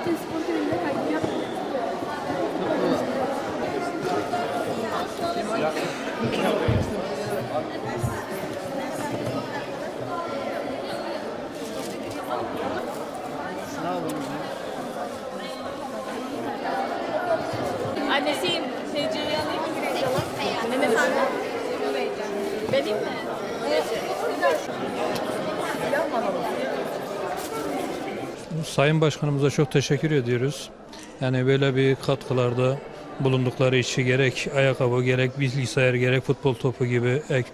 Zaten spor kulübünde yapmak istiyorum. Annesiyim. Tecrübeyi alayım mı? Mehmet anne. Benim mi? Sayın Başkanımıza çok teşekkür ediyoruz. Yani böyle bir katkılarda bulundukları için gerek ayakkabı, gerek bilgisayar, gerek futbol topu gibi ek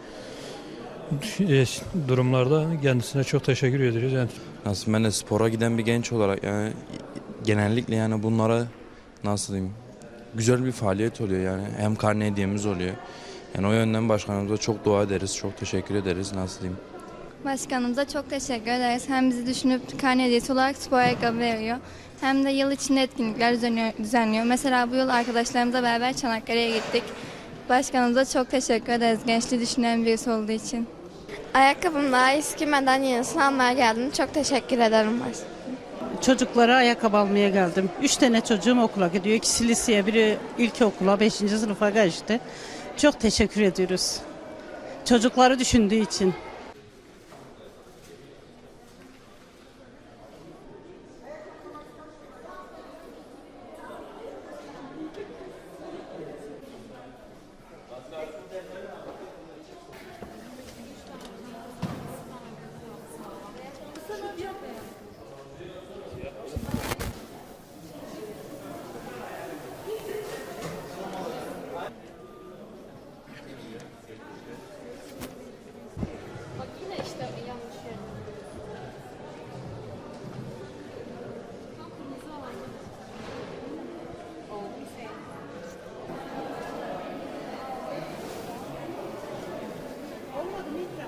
e, durumlarda kendisine çok teşekkür ediyoruz. Yani Nasıl ben de spora giden bir genç olarak yani genellikle yani bunlara nasıl diyeyim güzel bir faaliyet oluyor yani hem karne hediyemiz oluyor. Yani o yönden başkanımıza çok dua ederiz, çok teşekkür ederiz nasıl diyeyim. Başkanımıza çok teşekkür ederiz. Hem bizi düşünüp karne hediyesi olarak spor ayakkabı veriyor. Hem de yıl içinde etkinlikler düzenliyor. düzenliyor. Mesela bu yıl arkadaşlarımızla beraber Çanakkale'ye gittik. Başkanımıza çok teşekkür ederiz gençliği düşünen birisi olduğu için. Ayakkabım daha eskimeden yenisini almaya geldim. Çok teşekkür ederim. Çocuklara ayakkabı almaya geldim. Üç tane çocuğum okula gidiyor. İkisi liseye, biri ilkokula, beşinci sınıfa geçti. Çok teşekkür ediyoruz. Çocukları düşündüğü için. ministra.